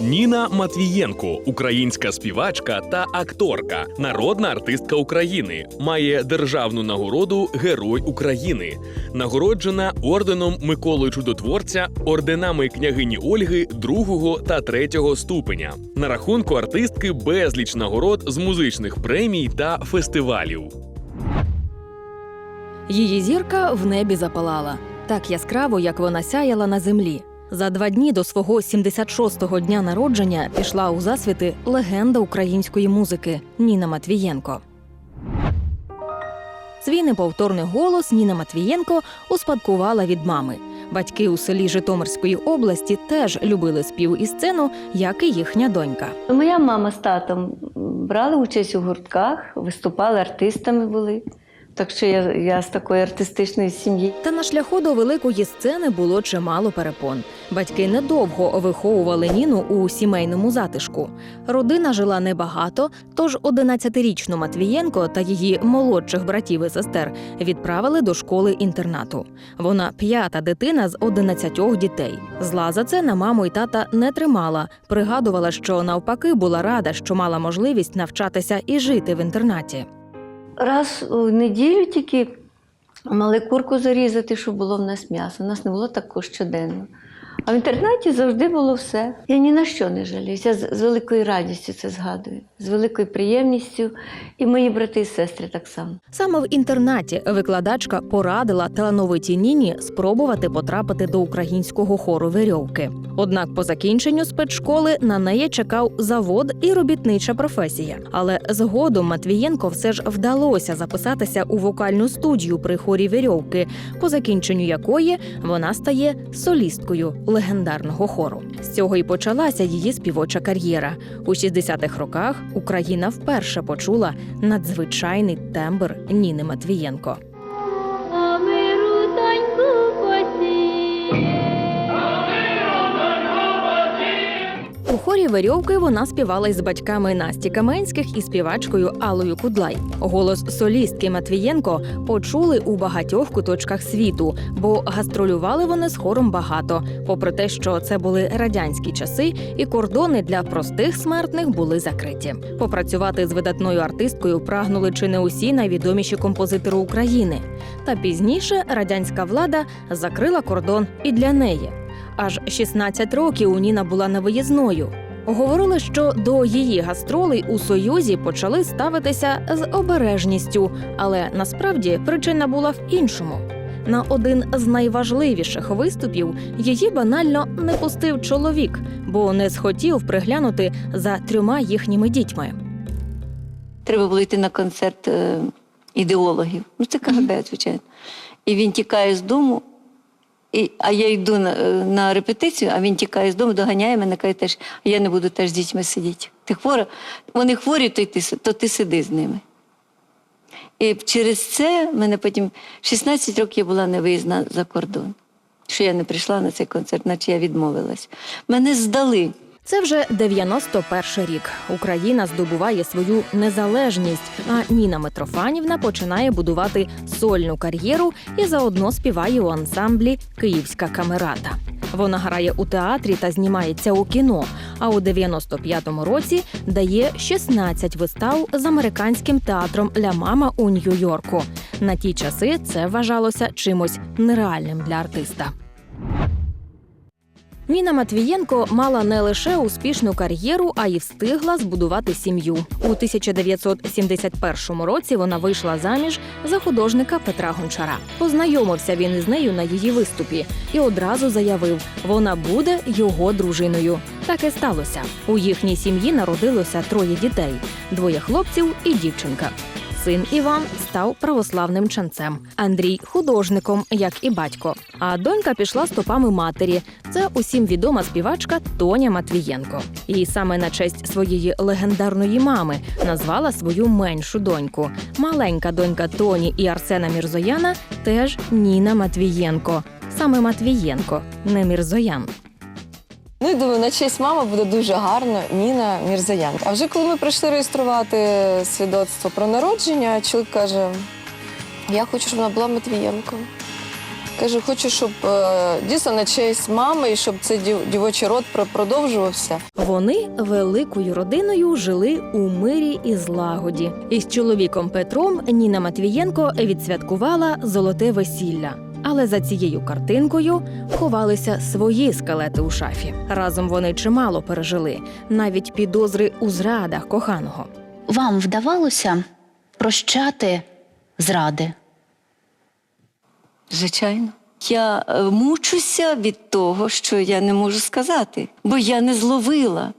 Ніна Матвієнко, українська співачка та акторка, народна артистка України, має державну нагороду Герой України, нагороджена орденом Миколи Чудотворця, орденами княгині Ольги другого та третього ступеня. На рахунку артистки безліч нагород з музичних премій та фестивалів. Її зірка в небі запалала так яскраво, як вона сяяла на землі. За два дні до свого 76-го дня народження пішла у засвіти легенда української музики Ніна Матвієнко. Свій неповторний голос Ніна Матвієнко успадкувала від мами. Батьки у селі Житомирської області теж любили спів і сцену, як і їхня донька. Моя мама з татом брали участь у гуртках, виступали артистами були. Так що я, я з такої артистичної сім'ї. Та на шляху до великої сцени було чимало перепон. Батьки недовго виховували Ніну у сімейному затишку. Родина жила небагато, тож 11-річну Матвієнко та її молодших братів і сестер відправили до школи інтернату. Вона п'ята дитина з 11 дітей. Зла за це на маму і тата не тримала. Пригадувала, що навпаки була рада, що мала можливість навчатися і жити в інтернаті. Раз у неділю тільки мали курку зарізати, щоб було в нас м'ясо. У нас не було такого щоденно. А в інтернаті завжди було все. Я ні на що не жаліюся. Я з, великою радістю це згадую, з великою приємністю. І мої брати і сестри так само. Саме в інтернаті викладачка порадила талановитій Ніні спробувати потрапити до українського хору вірьовки. Однак по закінченню спецшколи на неї чекав завод і робітнича професія. Але згодом Матвієнко все ж вдалося записатися у вокальну студію при хорі вірьовки, по закінченню якої вона стає солісткою легендарного хору. З цього і почалася її співоча кар'єра. У 60-х роках Україна вперше почула надзвичайний тембр Ніни Матвієнко. Хорі Верьовки вона співала із батьками Насті Каменських і співачкою Аллою Кудлай. Голос солістки Матвієнко почули у багатьох куточках світу, бо гастролювали вони з хором багато. Попри те, що це були радянські часи, і кордони для простих смертних були закриті. Попрацювати з видатною артисткою прагнули чи не усі найвідоміші композитори України. Та пізніше радянська влада закрила кордон і для неї. Аж 16 років Ніна була невиїзною. Говорили, що до її гастролей у Союзі почали ставитися з обережністю, але насправді причина була в іншому. На один з найважливіших виступів її банально не пустив чоловік, бо не схотів приглянути за трьома їхніми дітьми. Треба було йти на концерт е, ідеологів. Ну, це КГБ, звичайно. І він тікає з дому. І, а я йду на, е, на репетицію, а він тікає з дому, доганяє мене, каже теж, я не буду теж з дітьми сидіти. Ти хвора, вони хворі, то, ти, то ти сиди з ними. І через це мене потім 16 років я була не виїзна за кордон. Що я не прийшла на цей концерт, наче я відмовилась. Мене здали. Це вже 91 рік. Україна здобуває свою незалежність, а Ніна Митрофанівна починає будувати сольну кар'єру і заодно співає у ансамблі Київська камерата. Вона грає у театрі та знімається у кіно. А у 95-му році дає 16 вистав з американським театром Ля Мама у Нью-Йорку. На ті часи це вважалося чимось нереальним для артиста. Ніна Матвієнко мала не лише успішну кар'єру, а й встигла збудувати сім'ю. У 1971 році вона вийшла заміж за художника Петра Гончара. Познайомився він із нею на її виступі і одразу заявив, вона буде його дружиною. Так і сталося. У їхній сім'ї народилося троє дітей: двоє хлопців і дівчинка. Син Іван став православним ченцем, Андрій художником, як і батько. А донька пішла стопами матері. Це усім відома співачка Тоня Матвієнко. І саме на честь своєї легендарної мами назвала свою меншу доньку. Маленька донька Тоні і Арсена Мірзояна теж Ніна Матвієнко. Саме Матвієнко, не Мірзоян. Ну і думаю, на честь мами буде дуже гарно Ніна Мірзаян. А вже коли ми прийшли реєструвати свідоцтво про народження, чоловік каже: я хочу, щоб вона була Матвієнко. Каже, хочу, щоб е, дійсно на честь мами і щоб цей дів- дівочий род продовжувався. Вони великою родиною жили у мирі і злагоді. Із чоловіком Петром Ніна Матвієнко відсвяткувала золоте весілля. Але за цією картинкою ховалися свої скелети у шафі. Разом вони чимало пережили, навіть підозри у зрадах коханого. Вам вдавалося прощати зради? Звичайно. Я е, мучуся від того, що я не можу сказати, бо я не зловила,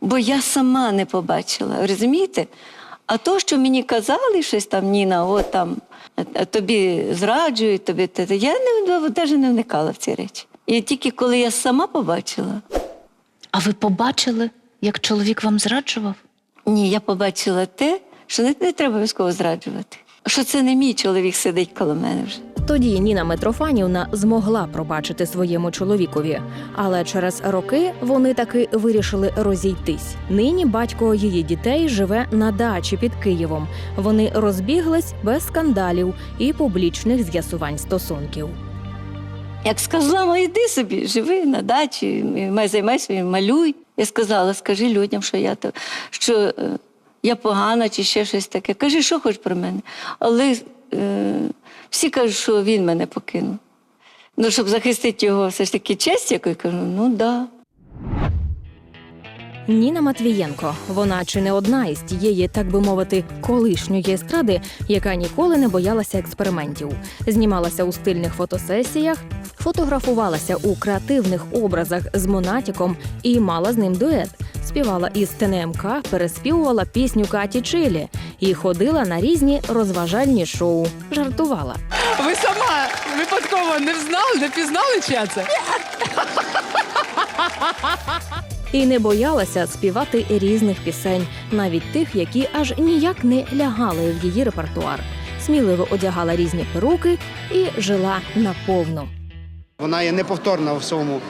бо я сама не побачила. Розумієте? А то, що мені казали щось там, Ніна, от там тобі зраджують, тобі те, я не навіть не вникала в ці речі. І тільки коли я сама побачила, А ви побачили, як чоловік вам зраджував? ні, я побачила те, що не, не треба військово зраджувати. Що це не мій чоловік сидить коло мене вже. Тоді Ніна Митрофанівна змогла пробачити своєму чоловікові, але через роки вони таки вирішили розійтись. Нині батько її дітей живе на дачі під Києвом. Вони розбіглись без скандалів і публічних з'ясувань стосунків. Як сказала, йди собі, живи на дачі, май займайся, малюй. Я сказала, скажи людям, що я то, що е, я погана чи ще щось таке. Кажи, що хочеш про мене. Але всі кажуть, що він мене покинув. Ну, щоб захистити його все ж таки честь, яку я кажу, ну да. Ніна Матвієнко. Вона чи не одна із тієї, так би мовити, колишньої естради, яка ніколи не боялася експериментів. Знімалася у стильних фотосесіях, фотографувалася у креативних образах з Монатіком і мала з ним дует. Співала із ТНМК, переспівувала пісню Каті Чилі і ходила на різні розважальні шоу. Жартувала. Ви сама випадково не взнали, не пізнали, чия це? І не боялася співати різних пісень, навіть тих, які аж ніяк не лягали в її репертуар. Сміливо одягала різні перуки і жила наповну. Вона є неповторна в своєму,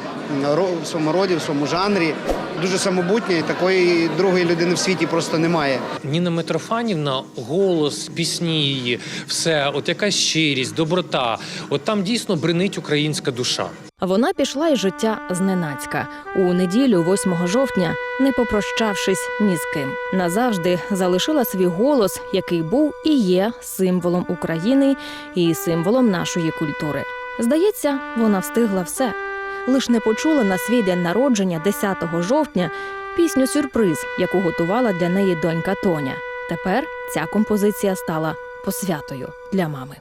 в своєму роді, в своєму жанрі. Дуже самобутня, і такої другої людини в світі просто немає. Ніна Митрофанівна, голос, пісні її, все, от якась щирість, доброта. От там дійсно бринить українська душа. Вона пішла із життя зненацька у неділю, 8 жовтня, не попрощавшись ні з ким. Назавжди залишила свій голос, який був і є символом України і символом нашої культури. Здається, вона встигла все. Лиш не почула на свій день народження, 10 жовтня, пісню сюрприз, яку готувала для неї донька Тоня. Тепер ця композиція стала посвятою для мами.